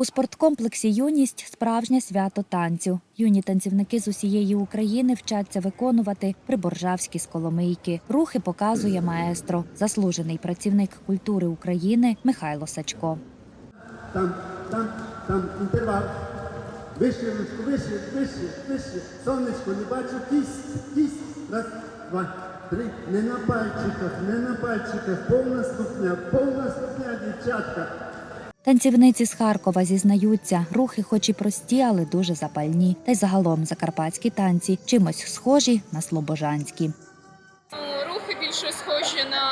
У спорткомплексі Юність справжнє свято танцю. Юні танцівники з усієї України вчаться виконувати приборжавські сколомийки. Рухи показує маестро, заслужений працівник культури України Михайло Сачко. Там, там, там, інтервал. Вище, вище, вище, вище. Сонечко, не бачу, кість, кість. Раз, два, три. Не на пальчиках, не на пальчиках. Повна ступня, повна ступня, дівчатка. Танцівниці з Харкова зізнаються, рухи, хоч і прості, але дуже запальні. Та й загалом закарпатські танці чимось схожі на слобожанські. Ну, Рухи більше схожі на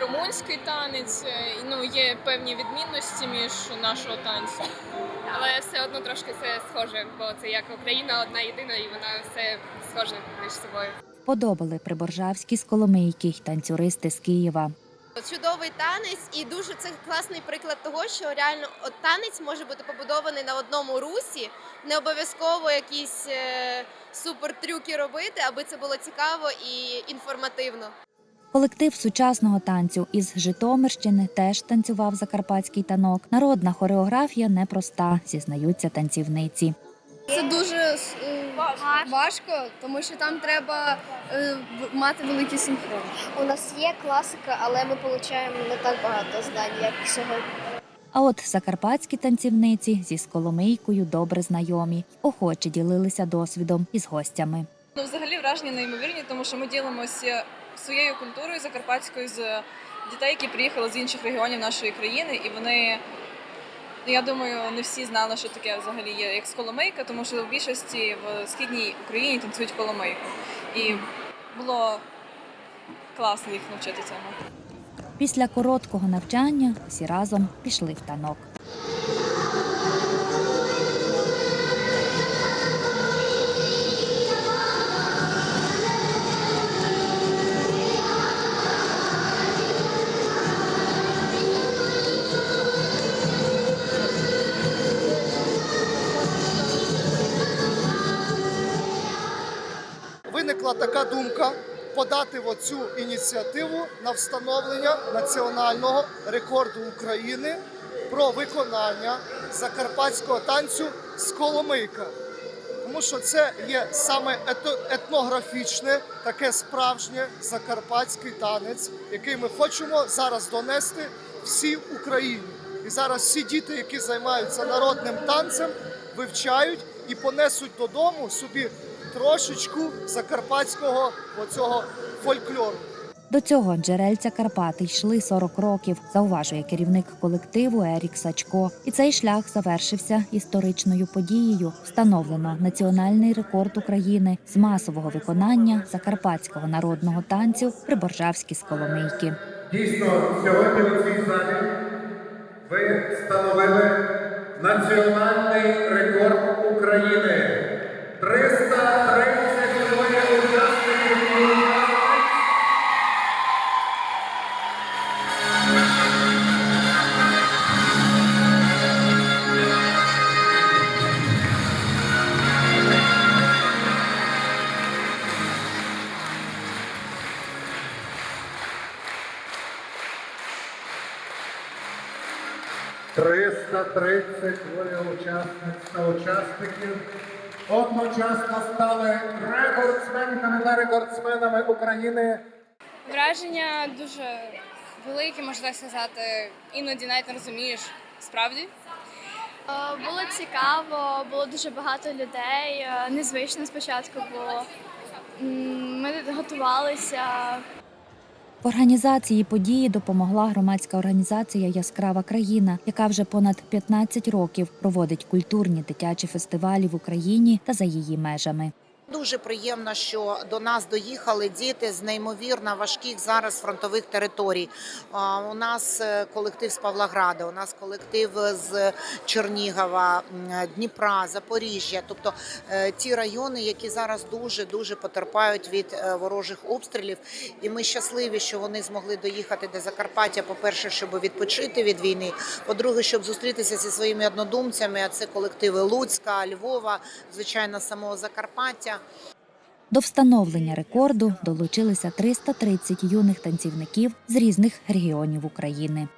румунський танець. е, Ну, є певні відмінності між нашого танцю. Але все одно трошки все схоже, бо це як Україна одна єдина, і вона все схоже між собою. Вподобали приборжавські сколомийки й танцюристи з Києва. Чудовий танець, і дуже це класний приклад того, що реально от танець може бути побудований на одному русі. Не обов'язково якісь е, супер робити, аби це було цікаво і інформативно. Колектив сучасного танцю із Житомирщини теж танцював закарпатський танок. Народна хореографія непроста, зізнаються танцівниці. Це дуже е, важко, тому що там треба е, в- мати великий синхрон. У нас є класика, але ми отримуємо не так багато знань, як сьогодні. А от закарпатські танцівниці зі сколомийкою добре знайомі, охоче ділилися досвідом із гостями. Ну, взагалі враження неймовірні, тому що ми ділимося своєю культурою закарпатською з дітей, які приїхали з інших регіонів нашої країни, і вони. Ну, Я думаю, не всі знали, що таке взагалі є як коломийка, тому що в більшості в східній Україні танцюють коломийку. І було класно їх навчити цьому. Після короткого навчання всі разом пішли в танок. Виникла така думка подати в оцю ініціативу на встановлення національного рекорду України про виконання закарпатського танцю «Сколомийка». Тому що це є саме етнографічне, таке справжнє закарпатський танець, який ми хочемо зараз донести всій Україні. І зараз всі діти, які займаються народним танцем, вивчають і понесуть додому собі трошечку закарпатського оцього фольклору. До цього джерельця Карпати йшли 40 років, зауважує керівник колективу Ерік Сачко. І цей шлях завершився історичною подією. Встановлено національний рекорд України з масового виконання закарпатського народного танцю Приборжавські сколомийки. Дійсно, сьогодні у цій залі ви встановили національний 332 учасниць та учасників одночасно стали рекордсменками та рекордсменами України. Враження дуже велике, можна так сказати, іноді навіть не розумієш справді. Е, було цікаво, було дуже багато людей. Е, незвично спочатку було. Ми готувалися. В організації події допомогла громадська організація Яскрава країна, яка вже понад 15 років проводить культурні дитячі фестивалі в Україні та за її межами. Дуже приємно, що до нас доїхали діти з неймовірно важких зараз фронтових територій. У нас е, колектив з Павлограда, у нас колектив з Чернігова, Дніпра, Запоріжжя. Тобто е, ті райони, які зараз дуже дуже потерпають від е, ворожих обстрілів. І ми щасливі, що вони змогли доїхати до Закарпаття. По перше, щоб відпочити від війни. По-друге, щоб зустрітися зі своїми однодумцями. А це колективи Луцька, Львова, звичайно, самого Закарпаття. До встановлення рекорду долучилися 330 юних танцівників з різних регіонів України.